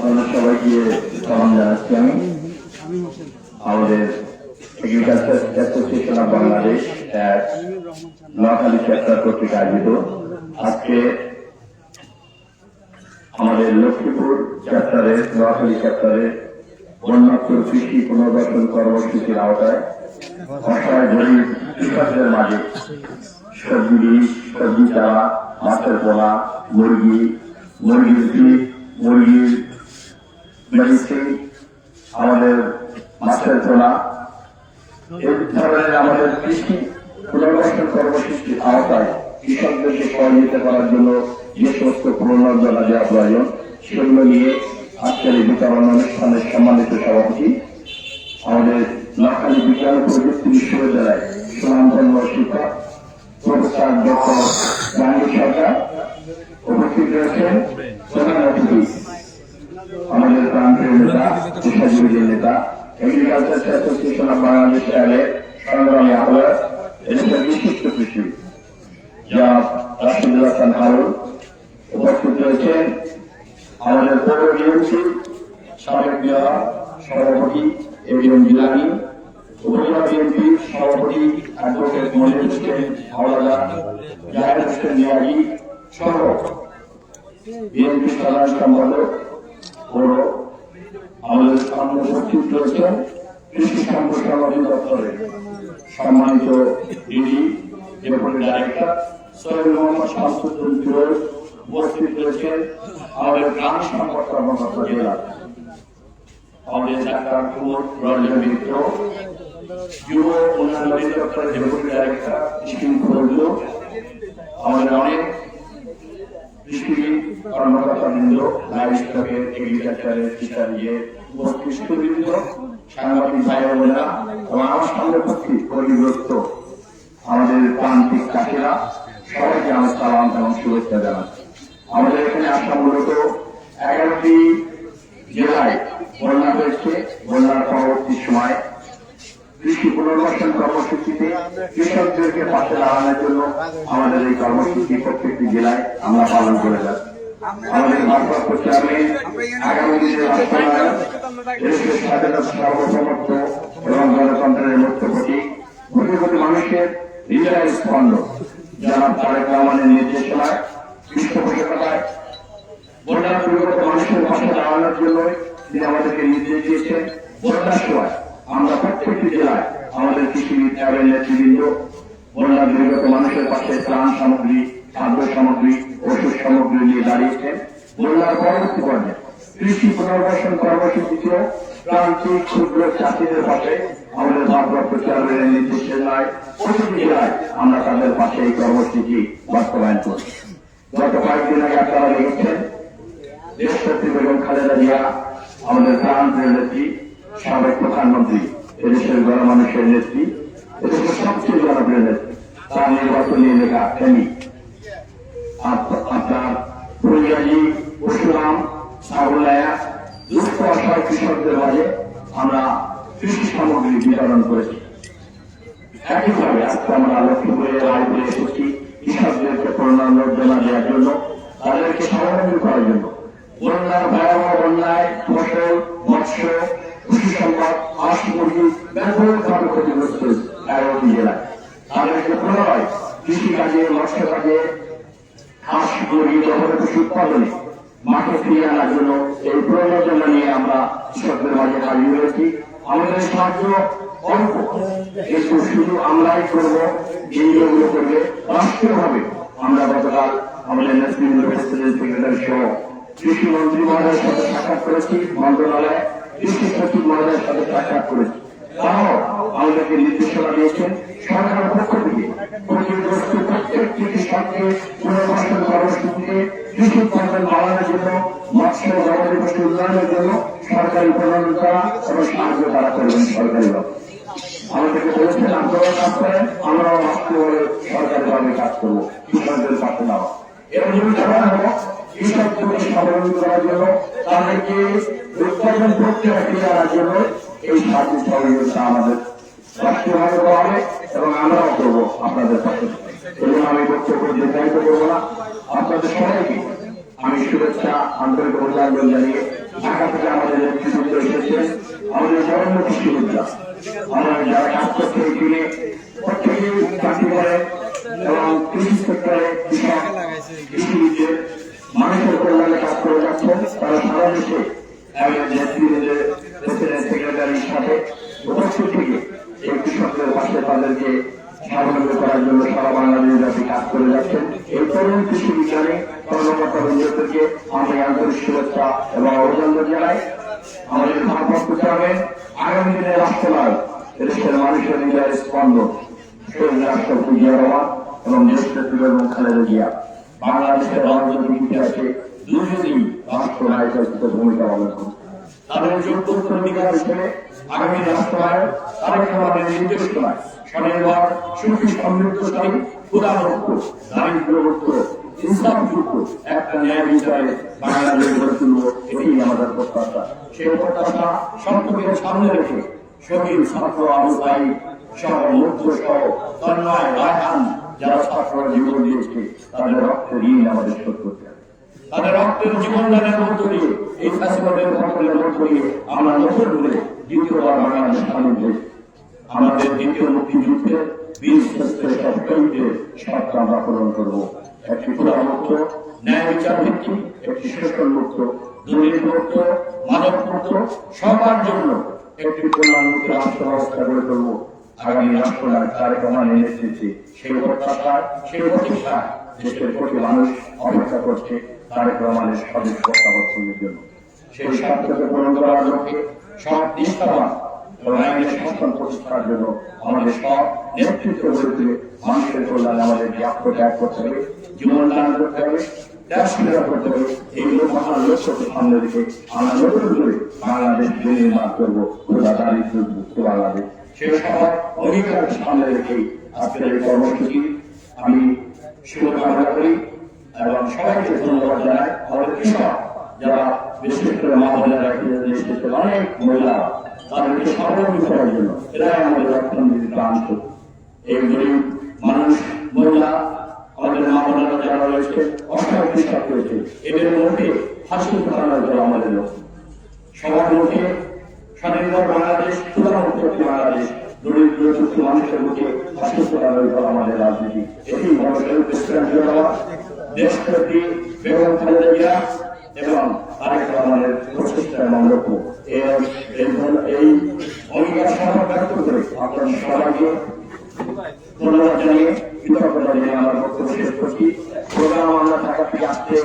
আপনাদের সবাইকে সালাম জানাচ্ছি আমি। আমাদের agriculture association of Bangladesh Noakhali chapter কর্তৃক আয়োজিত। আজকে আমাদের লক্ষ্মীপুর চ্যাপ্টারে নোয়াখালী চ্যাপ্টারে বন্যাত্ম কৃষি পুনর্বাসন কর্মসূচির আওতায় অসহায় গরিব কৃষকদের মাঝে সবজি বীজ সবজি চারা, মাছের পোনা, মুরগি, মুরগির মুরগির আমাদের মাছের পোনা এই ধরনের আমাদের কৃষি পুনর্বাসন কর্মসূচির আওতায় কৃষকদেরকে সহযোগিতা করার জন্য যে সমস্ত প্রণোদনা দেওয়া প্রয়োজন, সেগুলো নিয়ে আজকের এই বিতরণ অনুষ্ঠানের সম্মানিত সভাপতি আমাদের নোয়াখালী বিজ্ঞান প্রযুক্তি বিশ্ববিদ্যালয় সুনামধন্য শিক্ষক, প্রফেসর ডক্টর সরকার, উপস্থিত রয়েছেন প্রধান অতিথি। আমাদের প্রান্তীয় নেতা পেশাজীবীদের নেতা এগ্রিকালচার অ্যাসোসিয়েশন অফ বাংলাদেশ এর সংগ্রামী আহ্বায়ক, এদেশের বিশিষ্ট কৃষি যা রাশিদুল হাসান হারুন, উপস্থিত রয়েছেন আমাদের পৌর বিএনপি সাবেক জেলা সভাপতি এবিএম জিলানি, উপজেলা বিএনপি সভাপতি অ্যাডভোকেট মনির হোসেন হাওলাদার জাহের হোসেন নিয়াজি সহ বিএনপি সাধারণ সম্পাদক আমাদের সামনে উপস্থিত রয়েছেন কৃষি ডাইরেক্টর সৈয়দ আমাদের গ্রাম সম্পদ কর্মকর্তা জেলা। আমাদের ডাক্তার কুমোর রঞ্জন মিত্র, যুব উন্নয়ন আমাদের অনেক পৃথিবীর কর্মকর্তাবৃন্দ এবং আমার সামনে উপস্থিত আমাদের প্রান্তিক চাষিরা, সবাইকে আমার সালাম এবং শুভেচ্ছা জানাচ্ছি। আমাদের এখানে আসা মূলত এগারোটি জেলায় বন্যা হয়েছে। বন্যার পরবর্তী সময় কৃষি পুনর্বাসন কর্মসূচিতে কৃষকদেরকে পাশে দাঁড়ানোর জন্য আমাদের এই কর্মসূচি প্রত্যেকটি জেলায় আমরা পালন করে যাচ্ছি। আমাদের মানুষের পাশে দাঁড়ানোর জন্য তিনি আমাদেরকে নির্দেশ দিয়েছেন। বন্যার সময় আমরা প্রত্যেকটি জেলায় আমাদের কৃষিবিদ ট্রাভেল নেতৃবৃন্দ বন্যার দুর্গত মানুষের পাশে ত্রাণ সামগ্রী, খাদ্য সামগ্রী, ওষুধ সামগ্রী নিয়ে দাঁড়িয়েছেন। বন্যার পরবর্তী পর্যায়ে কৃষি পুনর্বাসন কর্মসূচিতেও প্রান্তিক ক্ষুদ্র চাষিদের পাশে। আমাদের ভারপ্রাপ্ত চেয়ারম্যানের নির্দেশের নয়, প্রতিটি জেলায় আমরা তাদের পাশে এই কর্মসূচি বাস্তবায়ন করছি। গত কয়েকদিন আগে আপনারা দেখেছেন দেশনেত্রী বেগম খালেদা জিয়া, আমাদের প্রাণ নেত্রী সাবেক প্রধানমন্ত্রী, এদেশের গণমানুষের নেত্রী, এদেশের সবচেয়ে জনপ্রিয় নেত্রী, তার নির্বাচনী এলাকা আপ- আপনার ফুলগাজী পরশুরাম সাগুলায়া দুঃখ অসহায় কৃষকদের মাঝে আমরা কৃষি সামগ্রী বিতরণ করেছি। একইভাবে আজকে আমরা লক্ষ্মীপুরে রায়পুরে এসেছি কৃষকদেরকে প্রণোদনা দেওয়ার জন্য, তাদেরকে স্বাবলম্বী করার জন্য। বন্যার ভয়াবহ বন্যায় ফসল, মৎস্য কৃষি সম্পদ হাঁস মুরগি ব্যাপকভাবে ক্ষতিগ্রস্ত এগারোটি জেলায় তাদেরকে পুনরায় কৃষিকাজে মৎস্য কাজে হাঁস মুরগি পশু উৎপাদনে মাঠে ফিরিয়ে আনার জন্য এই প্রয়োজনা নিয়ে আমরা কৃষকদের মাঝে হাজির হয়েছি আমাদের সাহায্য অল্প কিন্তু শুধু আমরাই করব যেগুলো সাক্ষাৎ করেছি। মন্ত্রণালয়ে কৃষি সচিব মহোদয়ের সাথে সাক্ষাৎ করেছি সরকারি প্রণোদনা এবং সাহায্য তারা করবেন সরকারিভাবে আমাদেরকে বলেছেন আপনারা কাজ কাজ করব কৃষকদের পাশে দেওয়া এর জন্য সবাই হলো কৃষকদেরকে স্বাবলম্বী করার উৎপাদন প্রক্রিয়া ফিরে আনার জন্য এই সাহায্য সহযোগিতা আমাদের রাষ্ট্রীয়ভাবে করা হবে এবং আমরাও করব আপনাদের পাশে এবং আমি বক্তব্য দীর্ঘায়িত করব না। আপনাদের সবাইকে আমি শুভেচ্ছা, আন্তরিক অভিনন্দন জানিয়ে ঢাকা থেকে আমাদের নেতৃত্ব এসেছেন আমাদের জন্ম হজ্জা আমাদের যারা কাজ করছে এখানে প্রত্যেকেই চাকরি করে এবং কৃষি সেক্টরে কৃষক কৃষিবিদে মানুষের কল্যাণে কাজ করে যাচ্ছেন তারা সারা দেশে নেতৃত্বের প্রেসিডেন্ট সেক্রেটারির সাথে উপস্থিত থেকে এই কৃষকদের পাশে তাদেরকে স্বাবলম্বী করার জন্য সারা বাংলাদেশ ব্যাপী কাজ করে যাচ্ছেন। এই তরুণ কৃষি বিজ্ঞানী, কর্মকর্তা বন্ধুদেরকে আমি আন্তরিক শুভেচ্ছা এবং অভিনন্দন জানাই। আমাদের ভারপ্রাপ্ত চেয়ারম্যান, আগামী দিনে রাষ্ট্রনায়ক দেশের মানুষের হৃদয়ের স্পন্দন। শহীদ রাষ্ট্রপতি জিয়া রহমান এবং দেশ এবং খালেদা জিয়া। বাংলাদেশের রাজনৈতিক ইতিহাসে দুজনই রাষ্ট্রনায়কের ভূমিকা পালন করছে। তাদের যোগ্য উত্তরাধিকার হিসেবে আগামী রাষ্ট্রনায়ক তারেক রহমানের নির্দেশনায় স্বনির্ভর সুখী সমৃদ্ধশালী ক্ষুদামুক্ত ইনসাফযুক্ত একটা ন্যায় বিচারে বাংলাদেশ গড়ে তুলব এটি আমাদের প্রত্যাশা। সেই প্রত্যাশা সত্যকে সামনে রেখে শহীদ ছাত্র আবু সাইদ সহ মুক্ত সহ তন্ময় রায়হান যারা ছাত্ররা জীবন দিয়েছে তাদের রক্তের ঋণ আমাদের শোধ করতে হবে। তাদের রক্তের জীবনদানের মধ্য দিয়ে এই ফ্যাসিবাদের ফসলের মধ্য দিয়ে আমরা নতুন করে দ্বিতীয়বার বাংলাদেশ স্বাধীন হয়েছি আমাদের দ্বিতীয় মুক্তিযুদ্ধের বীর শ্রেষ্ঠের শহীদদের সবটা আমরা পূরণ করব। একটি ক্ষুধামুক্ত ন্যায় বিচার ভিত্তিক একটি শোষণ মুক্ত দুর্নীতি মুক্ত মাদক মুক্ত সবার জন্য একটি কল্যাণমুক্ত রাষ্ট্র ব্যবস্থা গড়ে তুলব। আগামী রাষ্ট্রনায়ক তারেক রহমানের নেতৃত্বে সেই প্রত্যাশায় সেই প্রতিষ্ঠায় দেশের কোটি মানুষ অপেক্ষা করছে তারেক রহমানের স্বদেশ প্রত্যাবর্তনের জন্য। সেই স্বার্থকে পূরণ করার লক্ষ্যে সব নিষ্ঠাবান আমাদের সব নেতৃত্ব মানুষের কল্যাণে আমাদের আত্মত্যাগ করতে হবে, জীবন দান করতে হবে দেশ সেবা করতে হবে মহান লক্ষ্যকে সামনে রেখে আমরা নতুন করে বাংলাদেশ বাংলাদেশ। সেই সবার অধিকার সামনে রেখে আজকের এই কর্মসূচি আমি শুভকামনা করি এবং সবাইকে ধন্যবাদ জানাই। আমাদের কৃষক যারা বিশেষ করে মা বোনেরা অনেক মহিলা, তাদেরকে স্বাবলম্বী করার জন্য এরাই আমাদের অর্থনীতির প্রাণ এই গরিব মানুষ, মহিলা আমাদের মা বোনেরা যারা রয়েছে, অসহায় কৃষক রয়েছে, এদের মধ্যে হাসি ফোটানোর জন্য আমাদের লক্ষ্য সবার মুখে স্বাধীনতার বাংলাদেশ একটি বাংলাদেশ, দরিদ্র, দুঃখ মানুষের আমাদের রাজনীতি। এটি প্রেসিডেন্ট জিয়া দেশ প্রতি বেগম খালেদা জিয়া এবং লক্ষ্য এর এই অঙ্গীকার ব্যক্ত করে আপনার সবাইকে ধন্যবাদ জানিয়ে কৃতজ্ঞতা জানিয়ে আমার বক্তব্য শেষ করছি। প্রোগ্রাম আমরা ঢাকা থেকে আসতে